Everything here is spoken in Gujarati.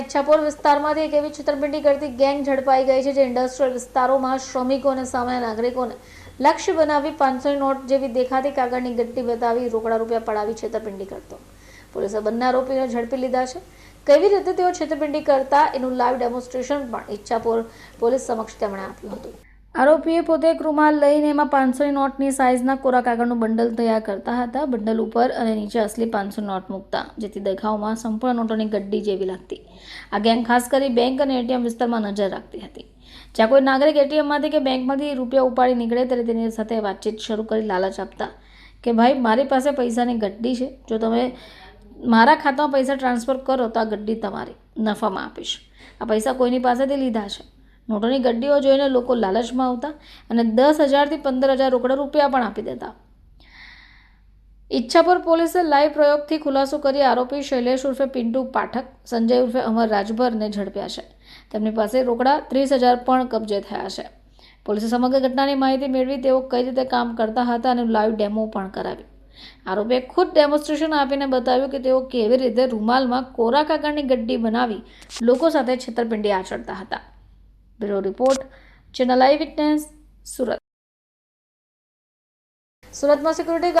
ઈચ્છાપુર વિસ્તારમાંથી એક એવી છેતરપિંડી કરતી ગેંગ ઝડપાઈ ગઈ છે જે ઇન્ડસ્ટ્રીયલ વિસ્તારોમાં શ્રમિકો અને સામાન્ય નાગરિકોને લક્ષ્ય બનાવી પાંચસો નોટ જેવી દેખાતી કાગળની ગટ્ટી બતાવી રોકડા રૂપિયા પડાવી છેતરપિંડી કરતો. પોલીસે બંને આરોપીને ઝડપી લીધા છે. કેવી રીતે તેઓ છેતરપિંડી કરતા, એનું લાઈવ ડેમોન્સ્ટ્રેશન પણ ઈચ્છાપુર પોલીસ સમક્ષ તેમણે આપ્યું હતું. આરોપીએ પોતે એક રૂમાલ લઈને એમાં પાંચસોની નોટની સાઇઝના કોરા કાગળનું બંડલ તૈયાર કરતા હતા. બંડલ ઉપર અને નીચે અસલી પાંચસો નોટ મૂકતા, જેથી દેખાવમાં સંપૂર્ણ નોટોની ગડ્ડી જેવી લાગતી. આ ગેંગ ખાસ કરી બેંક અને એટીએમ વિસ્તારમાં નજર રાખતી હતી. જ્યાં કોઈ નાગરિક એટીએમમાંથી કે બેંકમાંથી રૂપિયા ઉપાડી નીકળે ત્યારે તેની સાથે વાતચીત શરૂ કરી લાલચ આપતા કે, ભાઈ, મારી પાસે પૈસાની ગડ્ડી છે. જો તમે મારા ખાતામાં પૈસા ટ્રાન્સફર કરો તો આ ગડ્ડી તમારી નફામાં આપીશ. આ પૈસા કોઈની પાસેથી લીધા છે. નોટોની ગડ્ડીઓ જોઈને લોકો લાલચમાં આવતા અને દસ હજારથી પંદર હજાર રોકડા રૂપિયા પણ આપી દેતા. ઈચ્છા પર પોલીસે લાઈવ પ્રયોગથી ખુલાસો કરી આરોપી શૈલેષ ઉર્ફે પિન્ટુ પાઠક, સંજય ઉર્ફે અમર રાજભરને ઝડપ્યા છે. તેમની પાસે રોકડા ત્રીસ હજાર પણ કબજે થયા છે. પોલીસે સમગ્ર ઘટનાની માહિતી મેળવી તેઓ કઈ રીતે કામ કરતા હતા અને લાઈવ ડેમો પણ કરાવી આરોપીએ ખુદ ડેમોન્સ્ટ્રેશન આપીને બતાવ્યું કે તેઓ કેવી રીતે રૂમાલમાં કોરા કાગળની ગડ્ડી બનાવી લોકો સાથે છેતરપિંડી આચરતા હતા. Bureau report channel eye witness Surat સુરતમાં સિક્યુરિટી